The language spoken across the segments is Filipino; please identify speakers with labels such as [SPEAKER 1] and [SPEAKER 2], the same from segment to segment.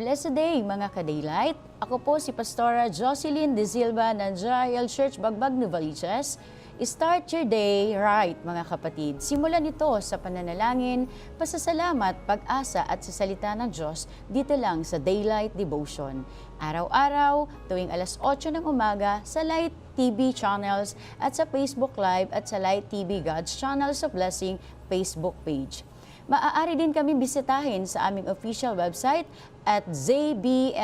[SPEAKER 1] Blessed day mga ka-daylight. Ako po si Pastora Jocelyn De Silva ng Jael Church Bagbag Novaliches. Start your day right mga kapatid. Simulan ito sa pananalangin, pasasalamat, pag-asa at sa salita ng Diyos dito lang sa Daylight Devotion. Araw-araw, tuwing alas 8 ng umaga sa Light TV channels at sa Facebook Live at sa Light TV God's Channels of Blessing Facebook page. Maaari din kami bisitahin sa aming official website at zbni.ph.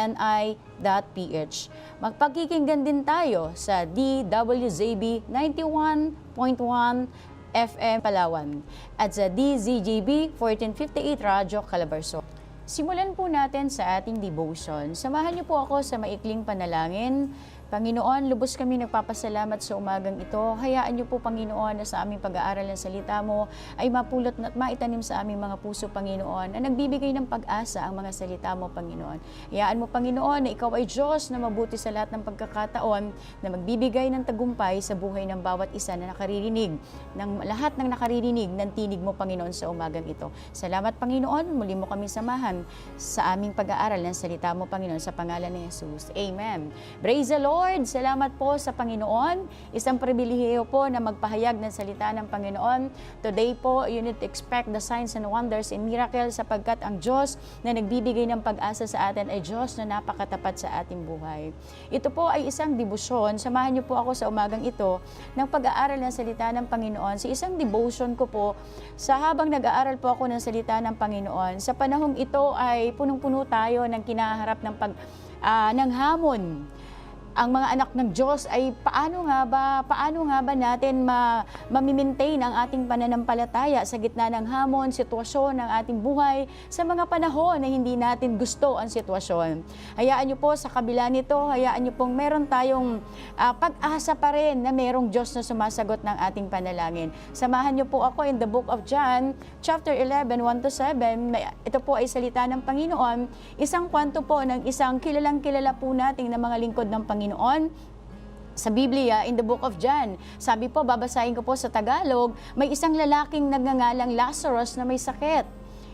[SPEAKER 1] Magpakikinggan din tayo sa DWZB 91.1 FM Palawan at sa DZGB 1458 Radyo Calabarzon. Simulan po natin sa ating devotion. Samahan niyo po ako sa maikling panalangin. Panginoon, lubos kami nagpapasalamat sa umagang ito. Hayaan niyo po, Panginoon, na sa aming pag-aaral ng salita mo ay mapulot at maitanim sa aming mga puso, Panginoon, na nagbibigay ng pag-asa ang mga salita mo, Panginoon. Hayaan mo, Panginoon, na ikaw ay Diyos na mabuti sa lahat ng pagkakataon na magbibigay ng tagumpay sa buhay ng bawat isa na nakaririnig, ng lahat ng nakaririnig ng tinig mo, Panginoon, sa umagang ito. Salamat, Panginoon, muli mo kami samahan sa aming pag-aaral ng salita mo, Panginoon, sa pangalan ni Jesus. Amen. Praise the Lord! Salamat po sa Panginoon. Isang pribilehiyo po na magpahayag ng salita ng Panginoon. Today po, you need to expect the signs and wonders and miracles sapagkat ang Diyos na nagbibigay ng pag-asa sa atin ay Diyos na napakatapat sa ating buhay. Ito po ay isang debosyon. Samahan niyo po ako sa umagang ito ng pag-aaral ng salita ng Panginoon. Sa isang devotion ko po, sa habang nag-aaral po ako ng salita ng Panginoon, sa panahong ito ay punong-puno tayo ng kinaharap ng pag ah, ng hamon ang mga anak ng Diyos ay paano nga ba paano nga ba natin ma, mamimaintain ang ating pananampalataya sa gitna ng hamon, sitwasyon ng ating buhay sa mga panahon na hindi natin gusto ang sitwasyon. Hayaan niyo po sa kabila nito, hayaan niyo pong meron tayong ah, pag-asa pa rin na merong Diyos na sumasagot ng ating panalangin. Samahan niyo po ako in the book of John, chapter 11, 1 to 7. May- Ito po ay salita ng Panginoon. Isang kwanto po ng isang kilalang kilala po nating na mga lingkod ng Panginoon sa Biblia in the book of John. Sabi po, babasahin ko po sa Tagalog, may isang lalaking nagngangalang Lazarus na may sakit.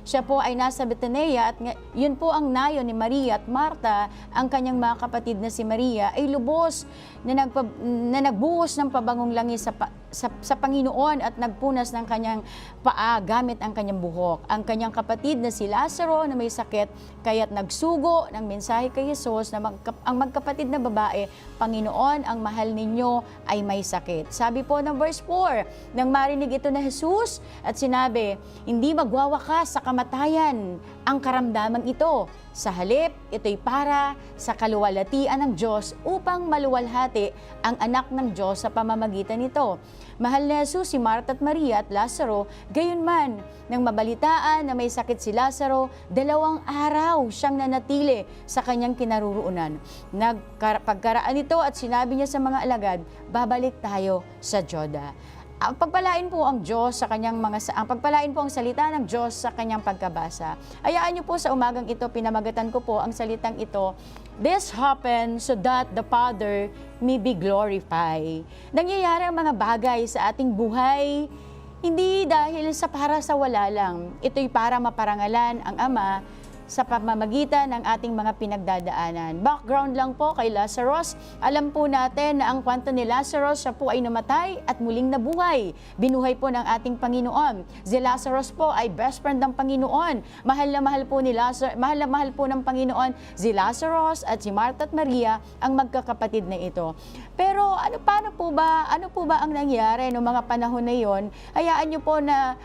[SPEAKER 1] Siya po ay nasa Betania at yun po ang nayo ni Maria at Marta, ang kanyang mga kapatid na si Maria, ay lubos na, nagpa, na nagbuhos ng pabangong langis sa, sa, sa Panginoon at nagpunas ng kanyang paa gamit ang kanyang buhok. Ang kanyang kapatid na si Lazaro na may sakit, kaya't nagsugo ng mensahe kay Jesus na magka- ang magkapatid na babae, Panginoon, ang mahal ninyo ay may sakit. Sabi po ng verse 4, nang marinig ito na Jesus at sinabi, hindi magwawakas sa kamatayan ang karamdaman ito. Sa halip, ito'y para sa kaluwalhatian ng Diyos upang maluwalhati ang anak ng Diyos sa pamamagitan nito. Mahal na Jesus si Marta at Maria at Lazaro, gayon man, nang mabalitaan na may sakit si Lazaro, dalawang araw siyang nanatili sa kanyang kinaruroonan. Nagpagkaraan ito at sinabi niya sa mga alagad, babalik tayo sa Joda. Ang pagpalain po ang Diyos sa kanyang mga ang pagpalain po ang salita ng Diyos sa kanyang pagkabasa. Hayaan niyo po sa umagang ito pinamagatan ko po ang salitang ito. This happened so that the Father may be glorified. Nangyayari ang mga bagay sa ating buhay hindi dahil sa para sa wala lang. Ito'y para maparangalan ang Ama sa pamamagitan ng ating mga pinagdadaanan. Background lang po kay Lazarus, alam po natin na ang kwento ni Lazarus, siya po ay namatay at muling nabuhay. Binuhay po ng ating Panginoon. Si Lazarus po ay best friend ng Panginoon. Mahal na mahal po ni Lazarus, mahal na mahal po ng Panginoon si Lazarus at si Martha at Maria, ang magkakapatid na ito. Pero ano paano po ba, ano po ba ang nangyari noong mga panahon na iyon? Hayaan niyo po na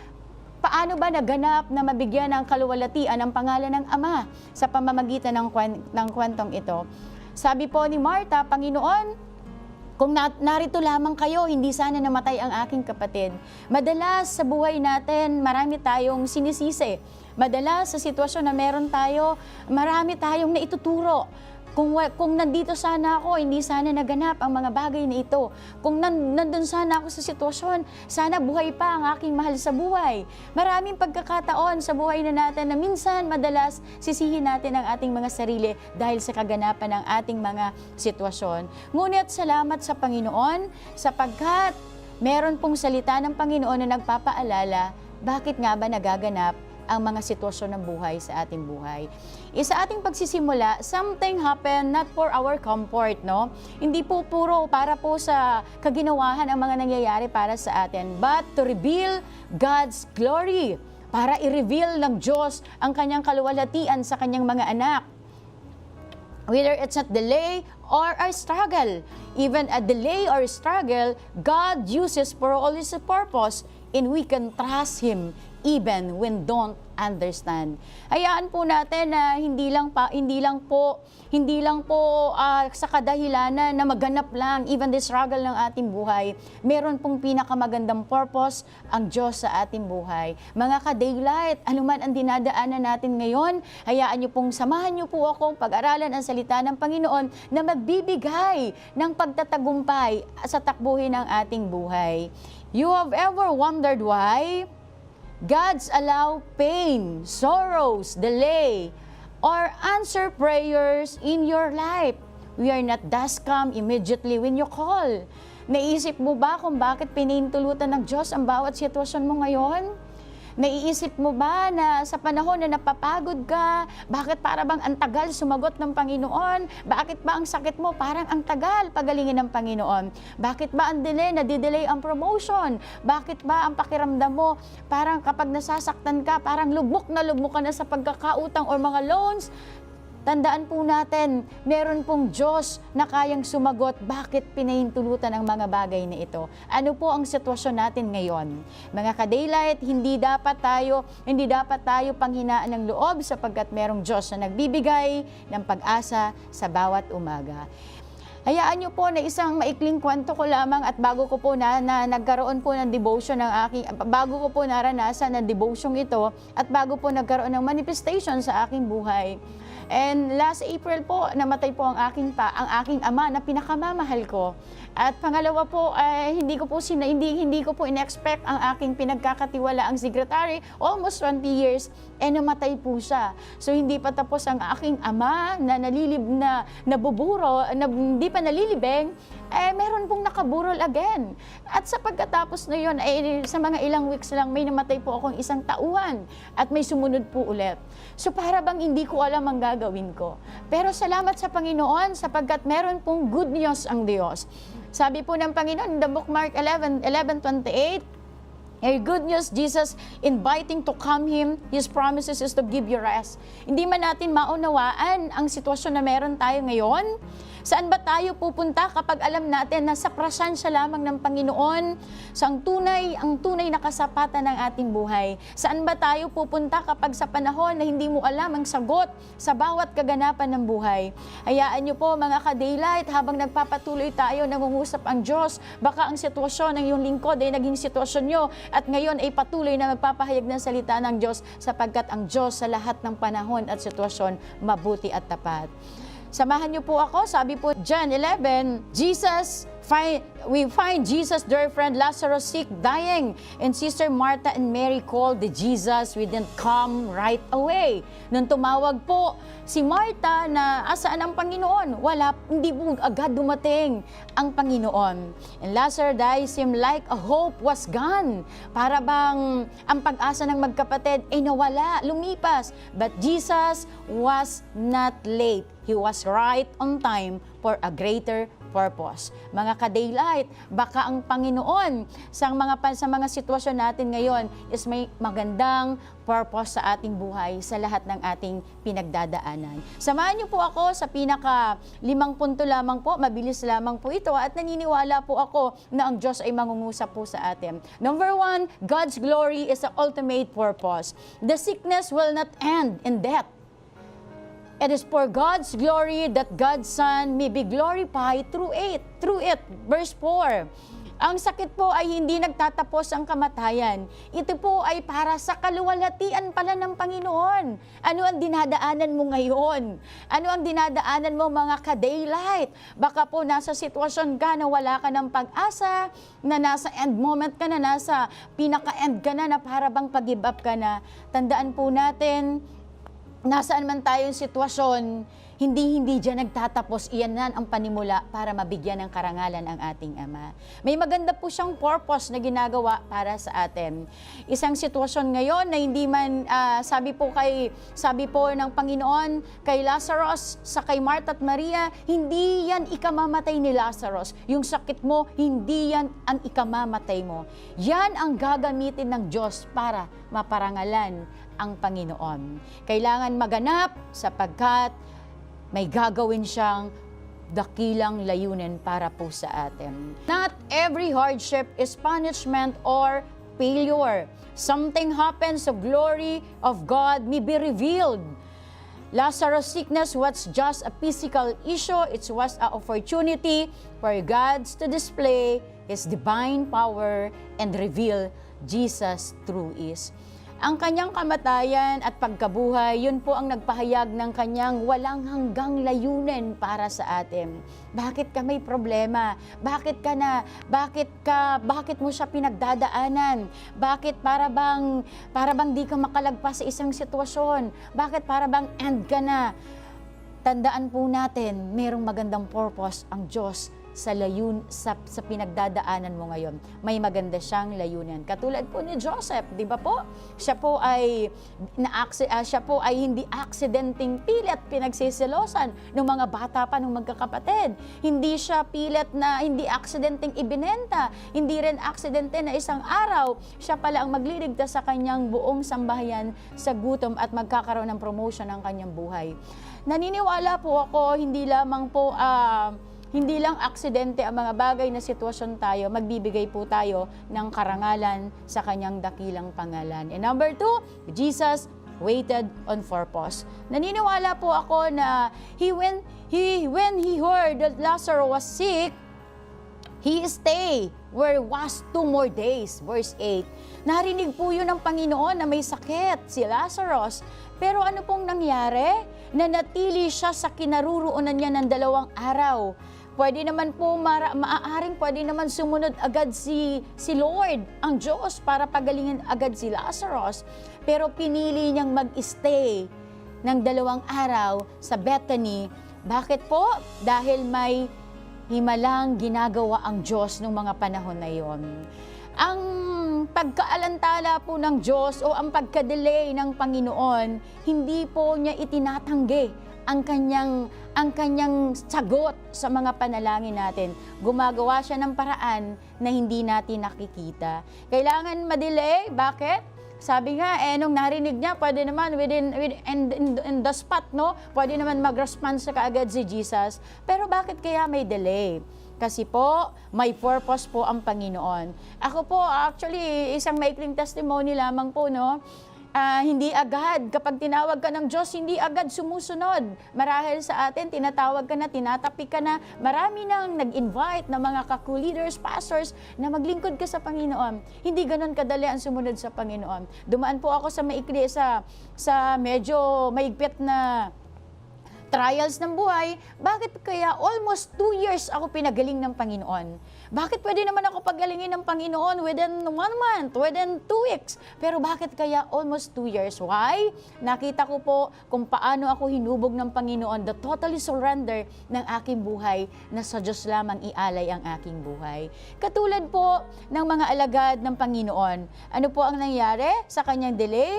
[SPEAKER 1] paano ba naganap na mabigyan ng kaluwalhatian ang pangalan ng Ama sa pamamagitan ng, kwen- ng kwentong ito? Sabi po ni Marta, Panginoon, kung na- narito lamang kayo, hindi sana namatay ang aking kapatid. Madalas sa buhay natin, marami tayong sinisisi. Madalas sa sitwasyon na meron tayo, marami tayong naituturo. Kung, kung nandito sana ako, hindi sana naganap ang mga bagay na ito. Kung nan, nandun sana ako sa sitwasyon, sana buhay pa ang aking mahal sa buhay. Maraming pagkakataon sa buhay na natin na minsan, madalas, sisihin natin ang ating mga sarili dahil sa kaganapan ng ating mga sitwasyon. Ngunit salamat sa Panginoon sapagkat meron pong salita ng Panginoon na nagpapaalala bakit nga ba nagaganap ang mga sitwasyon ng buhay sa ating buhay. Isa ating pagsisimula, something happen not for our comfort, no? Hindi po puro para po sa kaginawahan ang mga nangyayari para sa atin, but to reveal God's glory, para i-reveal ng Diyos ang kanyang kaluwalhatian sa kanyang mga anak whether it's a delay or a struggle. Even a delay or struggle, God uses for all His purpose and we can trust Him even when don't understand. Hayaan po natin na hindi lang pa hindi lang po hindi lang po ah, sa kadahilanan na maganap lang even the struggle ng ating buhay. Meron pong pinakamagandang purpose ang Diyos sa ating buhay. Mga ka-daylight, anuman ang dinadaanan natin ngayon, hayaan niyo pong samahan niyo po akong pag-aralan ang salita ng Panginoon na magbibigay ng pagtatagumpay sa takbuhin ng ating buhay. You have ever wondered why? God's allow pain, sorrows, delay, or answer prayers in your life. We are not thus come immediately when you call. Naisip mo ba kung bakit pinintulutan ng Diyos ang bawat sitwasyon mo ngayon? Naiisip mo ba na sa panahon na napapagod ka, bakit para bang ang tagal sumagot ng Panginoon? Bakit ba ang sakit mo parang ang tagal pagalingin ng Panginoon? Bakit ba ang delay, nadidelay ang promotion? Bakit ba ang pakiramdam mo parang kapag nasasaktan ka, parang lubok na lubok ka na sa pagkakautang or mga loans? Tandaan po natin, meron pong Diyos na kayang sumagot bakit pinahintulutan ang mga bagay na ito. Ano po ang sitwasyon natin ngayon? Mga ka-daylight, hindi dapat tayo, hindi dapat tayo panghinaan ng loob sapagkat merong Diyos na nagbibigay ng pag-asa sa bawat umaga. Hayaan niyo po na isang maikling kwento ko lamang at bago ko po na, na nagkaroon po ng devotion ng aking bago ko po naranasan ng devotion ito at bago po nagkaroon ng manifestation sa aking buhay. And last April po, namatay po ang aking pa, ang aking ama na pinakamamahal ko. At pangalawa po, ay hindi ko po sina, hindi, hindi ko po in-expect ang aking pinagkakatiwala ang secretary almost 20 years eh namatay po siya. So hindi pa tapos ang aking ama na nalilib na nabuburo, na, hindi pa nalilibeng, eh meron pong nakaburol again. At sa pagkatapos na yun, eh, sa mga ilang weeks lang, may namatay po akong isang tauhan at may sumunod po ulit. So para bang hindi ko alam ang gagawin ko. Pero salamat sa Panginoon sapagkat meron pong good news ang Diyos. Sabi po ng Panginoon in the book Mark 11, 11.28, A good news, Jesus inviting to come Him, His promises is to give you rest. Hindi man natin maunawaan ang sitwasyon na meron tayo ngayon. Saan ba tayo pupunta kapag alam natin na sa prasansya lamang ng Panginoon, sa ang tunay, ang tunay na kasapatan ng ating buhay? Saan ba tayo pupunta kapag sa panahon na hindi mo alam ang sagot sa bawat kaganapan ng buhay? Hayaan niyo po mga ka-daylight, habang nagpapatuloy tayo, nangungusap ang Diyos, baka ang sitwasyon ng iyong lingkod ay naging sitwasyon nyo at ngayon ay patuloy na magpapahayag ng salita ng Diyos sapagkat ang Diyos sa lahat ng panahon at sitwasyon mabuti at tapat. Samahan niyo po ako, sabi po John 11, Jesus find, we find Jesus, their friend Lazarus sick, dying. And Sister Martha and Mary called the Jesus, didn't come right away. Nung tumawag po si Martha na asaan ang Panginoon, wala, hindi po agad dumating ang Panginoon. And Lazarus died seemed like a hope was gone. Para bang ang pag-asa ng magkapatid ay nawala, lumipas. But Jesus was not late. He was right on time for a greater purpose. Mga ka-daylight, baka ang Panginoon sa mga sa mga sitwasyon natin ngayon is may magandang purpose sa ating buhay sa lahat ng ating pinagdadaanan. Samahan niyo po ako sa pinaka limang punto lamang po, mabilis lamang po ito at naniniwala po ako na ang Diyos ay mangungusap po sa atin. Number one, God's glory is the ultimate purpose. The sickness will not end in death. It is for God's glory that God's Son may be glorified through it. Through it. Verse 4. Ang sakit po ay hindi nagtatapos ang kamatayan. Ito po ay para sa kaluwalhatian pala ng Panginoon. Ano ang dinadaanan mo ngayon? Ano ang dinadaanan mo mga ka-daylight? Baka po nasa sitwasyon ka na wala ka ng pag-asa, na nasa end moment ka na, nasa pinaka-end ka na, na para bang pag-give up ka na. Tandaan po natin, nasaan man tayong sitwasyon, hindi hindi diyan nagtatapos. Iyan nan ang panimula para mabigyan ng karangalan ang ating Ama. May maganda po siyang purpose na ginagawa para sa atin. Isang sitwasyon ngayon na hindi man ah, sabi po kay sabi po ng Panginoon kay Lazarus sa kay Martha at Maria, hindi yan ikamamatay ni Lazarus. Yung sakit mo, hindi yan ang ikamamatay mo. Yan ang gagamitin ng Diyos para maparangalan ang Panginoon. Kailangan maganap sapagkat may gagawin siyang dakilang layunin para po sa atin. Not every hardship is punishment or failure. Something happens so glory of God may be revealed. Lazarus' sickness was just a physical issue. It was an opportunity for God to display His divine power and reveal Jesus' true is. Ang kanyang kamatayan at pagkabuhay, yun po ang nagpahayag ng kanyang walang hanggang layunin para sa atin. Bakit ka may problema? Bakit ka na? Bakit ka? Bakit mo siya pinagdadaanan? Bakit para bang para bang di ka makalagpas sa isang sitwasyon? Bakit para bang end ka na? Tandaan po natin, merong magandang purpose ang Diyos sa layun sa, sa pinagdadaanan mo ngayon. May maganda siyang layunan. Katulad po ni Joseph, 'di ba po? Siya po ay na uh, siya po ay hindi aksidenteng pilit pinagsisilosan ng mga bata pa ng magkakapatid. Hindi siya pilit na hindi aksidenteng ibinenta, hindi rin aksidente na isang araw siya pala ang magliligtas sa kanyang buong sambahayan sa gutom at magkakaroon ng promotion ng kanyang buhay. Naniniwala po ako hindi lamang po ah, hindi lang aksidente ang mga bagay na sitwasyon tayo, magbibigay po tayo ng karangalan sa kanyang dakilang pangalan. And number two, Jesus waited on purpose. Naniniwala po ako na he when he when he heard that Lazarus was sick, He stay where was two more days. Verse 8. Narinig po yun ng Panginoon na may sakit, si Lazarus. Pero ano pong nangyari? Nanatili siya sa kinaruroonan niya ng dalawang araw. Pwede naman po, mara, maaaring pwede naman sumunod agad si, si Lord, ang Diyos, para pagalingin agad si Lazarus. Pero pinili niyang mag-stay ng dalawang araw sa Bethany. Bakit po? Dahil may himalang ginagawa ang Diyos ng mga panahon na yon. Ang pagkaalantala po ng Diyos o ang pagka-delay ng Panginoon, hindi po niya itinatanggi ang kanyang ang kanyang sagot sa mga panalangin natin. Gumagawa siya ng paraan na hindi natin nakikita. Kailangan ma-delay. Bakit? Sabi nga, eh, nung narinig niya, pwede naman within, within in, in, in the spot, no? Pwede naman mag-response sa kaagad si Jesus. Pero bakit kaya may delay? Kasi po, may purpose po ang Panginoon. Ako po, actually, isang maikling testimony lamang po, no? Ah, hindi agad, kapag tinawag ka ng Diyos, hindi agad sumusunod. Marahil sa atin, tinatawag ka na, tinatapi ka na. Marami nang nag-invite na mga kaku-leaders, pastors, na maglingkod ka sa Panginoon. Hindi ganun kadali ang sumunod sa Panginoon. Dumaan po ako sa maikli, sa, sa medyo maigpit na trials ng buhay, bakit kaya almost two years ako pinagaling ng Panginoon? Bakit pwede naman ako pagalingin ng Panginoon within one month, within two weeks? Pero bakit kaya almost two years? Why? Nakita ko po kung paano ako hinubog ng Panginoon, the totally surrender ng aking buhay na sa Diyos lamang ialay ang aking buhay. Katulad po ng mga alagad ng Panginoon. Ano po ang nangyari sa kanyang delay?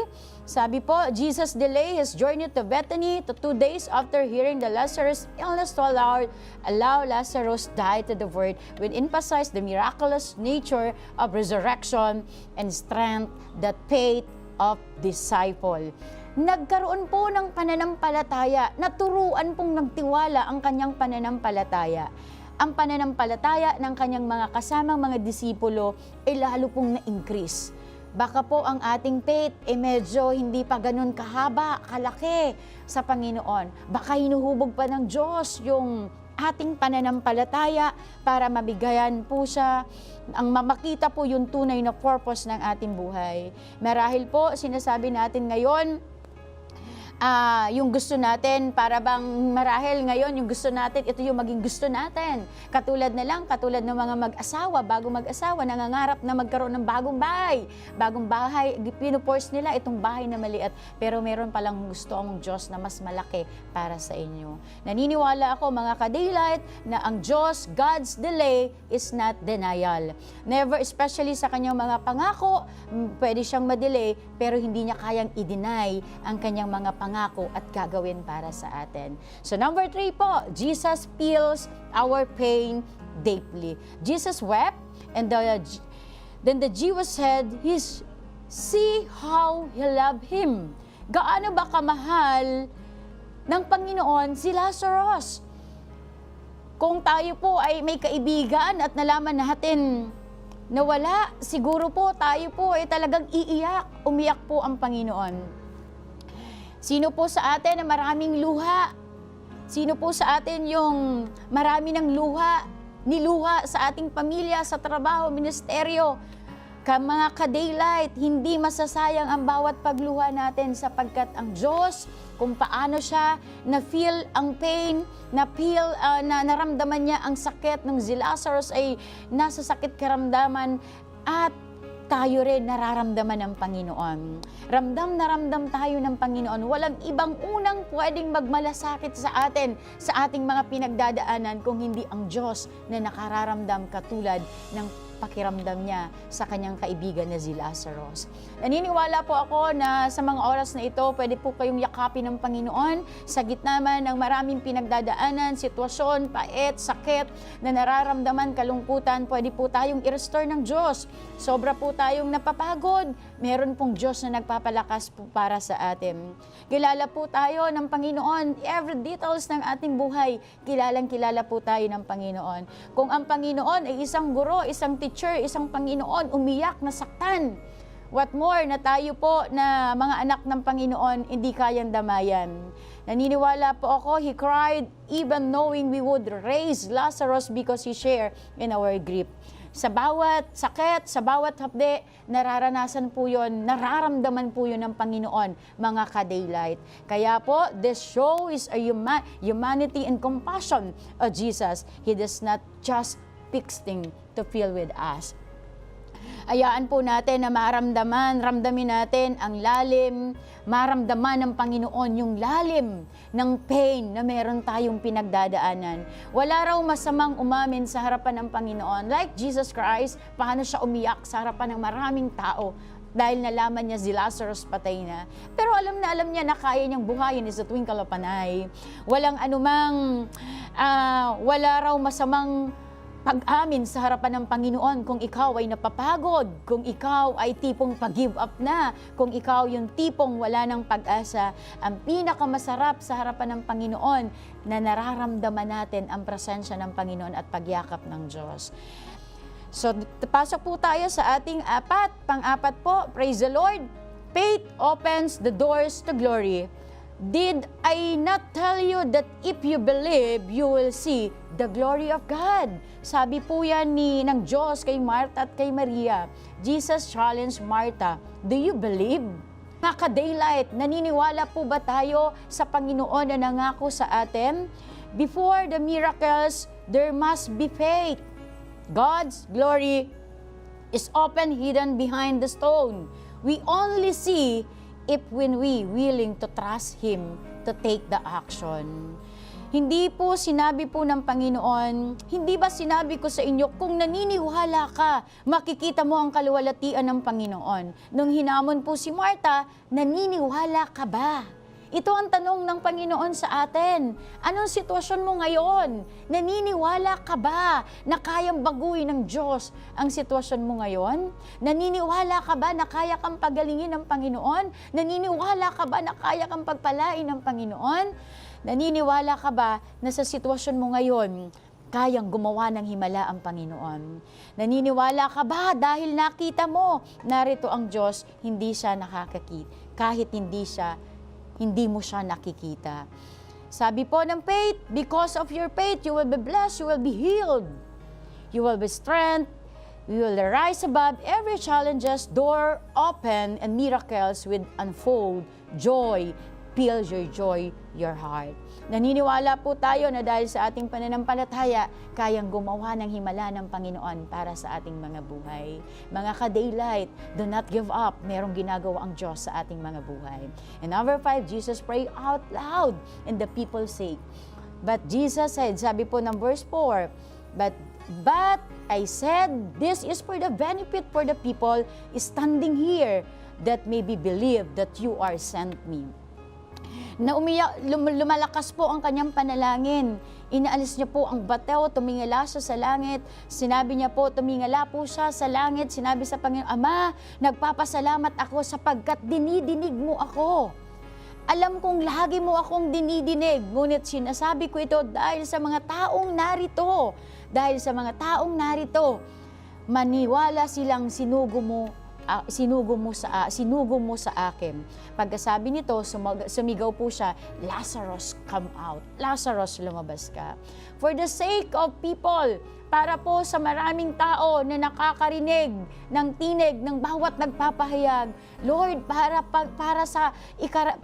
[SPEAKER 1] Sabi po, Jesus delayed his journey to Bethany to two days after hearing the Lazarus illness to allow, allow Lazarus die to the word, would emphasize the miraculous nature of resurrection and strength that faith of disciple. Nagkaroon po ng pananampalataya, naturuan pong nagtiwala ang kanyang pananampalataya. Ang pananampalataya ng kanyang mga kasamang mga disipulo ay lalo pong na-increase baka po ang ating faith eh medyo hindi pa ganun kahaba, kalaki sa Panginoon. Baka hinuhubog pa ng Diyos yung ating pananampalataya para mabigayan po siya ang mamakita po yung tunay na purpose ng ating buhay. Marahil po, sinasabi natin ngayon, ah, yung gusto natin, para bang marahil ngayon, yung gusto natin, ito yung maging gusto natin. Katulad na lang, katulad ng mga mag-asawa, bago mag-asawa, nangangarap na magkaroon ng bagong bahay. Bagong bahay, pinuforce nila itong bahay na maliit. Pero meron palang gusto ang Diyos na mas malaki para sa inyo. Naniniwala ako mga ka-daylight na ang Diyos, God's delay is not denial. Never, especially sa kanyang mga pangako, mm, pwede siyang madelay, pero hindi niya kayang i-deny ang kanyang mga pangako at gagawin para sa atin. So number three po, Jesus feels our pain deeply. Jesus wept and the, then the Jews said, He's, see how he loved him. Gaano ba kamahal ng Panginoon si Lazarus? Kung tayo po ay may kaibigan at nalaman natin na wala, siguro po tayo po ay talagang iiyak, umiyak po ang Panginoon. Sino po sa atin na maraming luha? Sino po sa atin yung marami ng luha, niluha sa ating pamilya, sa trabaho, ministeryo? Ka mga ka-daylight, hindi masasayang ang bawat pagluha natin sapagkat ang Diyos, kung paano siya na-feel ang pain, na-feel, ah, na naramdaman niya ang sakit ng si Lazarus ay nasa sakit karamdaman at tayo rin nararamdaman ng Panginoon. Ramdam na ramdam tayo ng Panginoon. Walang ibang unang pwedeng magmalasakit sa atin, sa ating mga pinagdadaanan, kung hindi ang Diyos na nakararamdam katulad ng pakiramdam niya sa kanyang kaibigan na si Lazarus. Naniniwala po ako na sa mga oras na ito, pwede po kayong yakapin ng Panginoon sa gitna man ng maraming pinagdadaanan, sitwasyon, pait, sakit, na nararamdaman, kalungkutan, pwede po tayong i-restore ng Diyos. Sobra po tayong napapagod, meron pong Diyos na nagpapalakas po para sa atin. Kilala po tayo ng Panginoon, every details ng ating buhay, kilalang kilala po tayo ng Panginoon. Kung ang Panginoon ay isang guro, isang teacher, isang Panginoon, umiyak, nasaktan, What more na tayo po na mga anak ng Panginoon hindi kayang damayan. Naniniwala po ako, He cried even knowing we would raise Lazarus because He shared in our grief. Sa bawat sakit, sa bawat hapde, nararanasan po yon, nararamdaman po yun ng Panginoon, mga ka-daylight. Kaya po, this show is a huma- humanity and compassion of Jesus. He does not just fix things to feel with us. Ayaan po natin na maramdaman, ramdamin natin ang lalim, maramdaman ng Panginoon yung lalim ng pain na meron tayong pinagdadaanan. Wala raw masamang umamin sa harapan ng Panginoon. Like Jesus Christ, paano siya umiyak sa harapan ng maraming tao dahil nalaman niya si Lazarus patay na. Pero alam na alam niya na kaya niyang buhayin is a twinkle of an eye. Walang anumang, ah, wala raw masamang pag-amin sa harapan ng Panginoon kung ikaw ay napapagod, kung ikaw ay tipong pag-give up na, kung ikaw yung tipong wala ng pag-asa, ang pinakamasarap sa harapan ng Panginoon na nararamdaman natin ang presensya ng Panginoon at pagyakap ng Diyos. So, pasok po tayo sa ating apat. Pang-apat po, praise the Lord. Faith opens the doors to glory. Did I not tell you that if you believe, you will see the glory of God? Sabi po yan ni, ng Diyos kay Martha at kay Maria. Jesus challenged Martha, Do you believe? Mga ka-daylight, naniniwala po ba tayo sa Panginoon na nangako sa atin? Before the miracles, there must be faith. God's glory is often hidden behind the stone. We only see if when we willing to trust Him to take the action. Hindi po sinabi po ng Panginoon, hindi ba sinabi ko sa inyo, kung naniniwala ka, makikita mo ang kaluwalhatian ng Panginoon. Nung hinamon po si Martha, naniniwala ka ba? Ito ang tanong ng Panginoon sa atin. Anong sitwasyon mo ngayon? Naniniwala ka ba na kayang baguhin ng Diyos ang sitwasyon mo ngayon? Naniniwala ka ba na kaya kang pagalingin ng Panginoon? Naniniwala ka ba na kaya kang pagpalain ng Panginoon? Naniniwala ka ba na sa sitwasyon mo ngayon, kayang gumawa ng himala ang Panginoon. Naniniwala ka ba dahil nakita mo, narito ang Diyos, hindi siya nakakakita, kahit hindi siya, hindi mo siya nakikita. Sabi po ng faith, because of your faith, you will be blessed, you will be healed. You will be strength, you will rise above every challenges, door open, and miracles will unfold. Joy, fill your joy, your heart. Naniniwala po tayo na dahil sa ating pananampalataya, kayang gumawa ng himala ng Panginoon para sa ating mga buhay. Mga ka-daylight, do not give up. Merong ginagawa ang Diyos sa ating mga buhay. And number five, Jesus pray out loud and the people say, But Jesus said, sabi po ng verse 4, But but I said, this is for the benefit for the people standing here that may be believed that you are sent me na umiyak, lum- lumalakas po ang kanyang panalangin. Inaalis niya po ang batew, tumingala siya sa langit. Sinabi niya po, tumingala po siya sa langit. Sinabi sa Panginoon, Ama, nagpapasalamat ako sapagkat dinidinig mo ako. Alam kong lagi mo akong dinidinig, ngunit sinasabi ko ito dahil sa mga taong narito. Dahil sa mga taong narito, maniwala silang sinugo mo ah, sinugo mo sa ah, sinugo mo sa akin. Pagkasabi nito, sumag, sumigaw po siya, Lazarus, come out. Lazarus, lumabas ka. For the sake of people, para po sa maraming tao na nakakarinig ng tinig ng bawat nagpapahayag. Lord, para para sa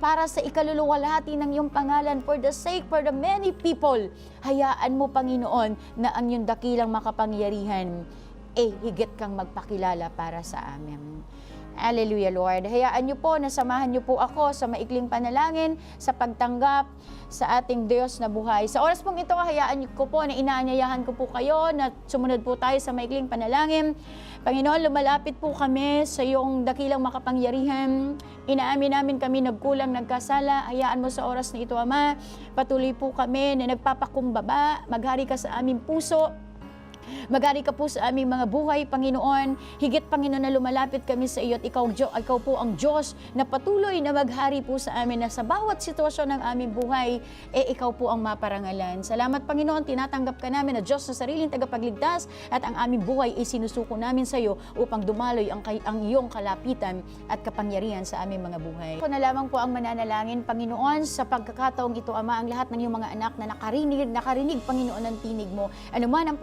[SPEAKER 1] para sa ikaluluwalhati ng iyong pangalan for the sake for the many people, hayaan mo Panginoon na ang iyong dakilang makapangyarihan eh higit kang magpakilala para sa amin. Hallelujah, Lord. Hayaan niyo po, nasamahan niyo po ako sa maikling panalangin, sa pagtanggap sa ating Diyos na buhay. Sa oras pong ito, hayaan niyo ko po na inaanyayahan ko po kayo na sumunod po tayo sa maikling panalangin. Panginoon, lumalapit po kami sa iyong dakilang makapangyarihan. Inaamin namin kami nagkulang, nagkasala. Hayaan mo sa oras na ito, Ama. Patuloy po kami na nagpapakumbaba. Maghari ka sa aming puso. Magari ka po sa aming mga buhay, Panginoon. Higit, Panginoon, na lumalapit kami sa iyo at ikaw, ikaw po ang Diyos na patuloy na maghari po sa amin na sa bawat sitwasyon ng aming buhay, eh ikaw po ang maparangalan. Salamat, Panginoon, tinatanggap ka namin na Diyos na sariling tagapagligtas at ang aming buhay ay sinusuko namin sa iyo upang dumaloy ang, ang iyong kalapitan at kapangyarihan sa aming mga buhay. Ako na lamang po ang mananalangin, Panginoon, sa pagkakataong ito, Ama, ang lahat ng iyong mga anak na nakarinig, nakarinig, Panginoon, ng tinig mo. Ano man ang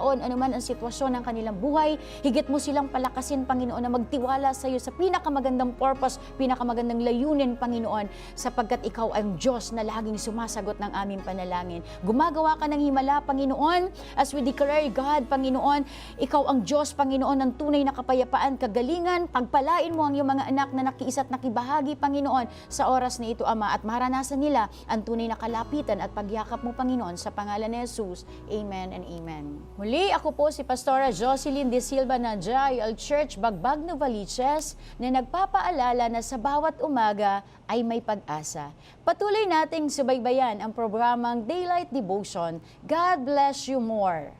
[SPEAKER 1] pagkakataon, ano man ang sitwasyon ng kanilang buhay, higit mo silang palakasin, Panginoon, na magtiwala sa iyo sa pinakamagandang purpose, pinakamagandang layunin, Panginoon, sapagkat ikaw ang Diyos na laging sumasagot ng aming panalangin. Gumagawa ka ng himala, Panginoon, as we declare, God, Panginoon, ikaw ang Diyos, Panginoon, ng tunay na kapayapaan, kagalingan, pagpalain mo ang iyong mga anak na nakiisa nakibahagi, Panginoon, sa oras na ito, Ama, at maranasan nila ang tunay na kalapitan at pagyakap mo, Panginoon, sa pangalan ni Jesus. Amen and Amen. Muli, ako po si Pastora Jocelyn De Silva ng Jayal Church, Bagbag, Novaliches, na nagpapaalala na sa bawat umaga ay may pag-asa. Patuloy nating subaybayan ang programang Daylight Devotion. God bless you more.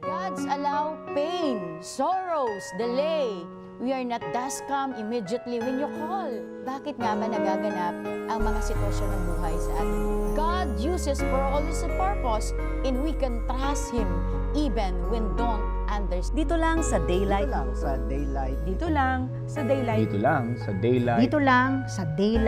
[SPEAKER 1] Gods allow pain, sorrows, delay. We are not thus come immediately when you call. Bakit nga ba nagaganap ang mga sitwasyon ng buhay sa atin? God uses for all His purpose and we can trust Him even when don't understand.
[SPEAKER 2] Dito lang sa Daylight.
[SPEAKER 3] lang sa daylight.
[SPEAKER 2] Dito lang sa Daylight.
[SPEAKER 4] Dito lang sa Daylight
[SPEAKER 5] Dito lang sa Daylight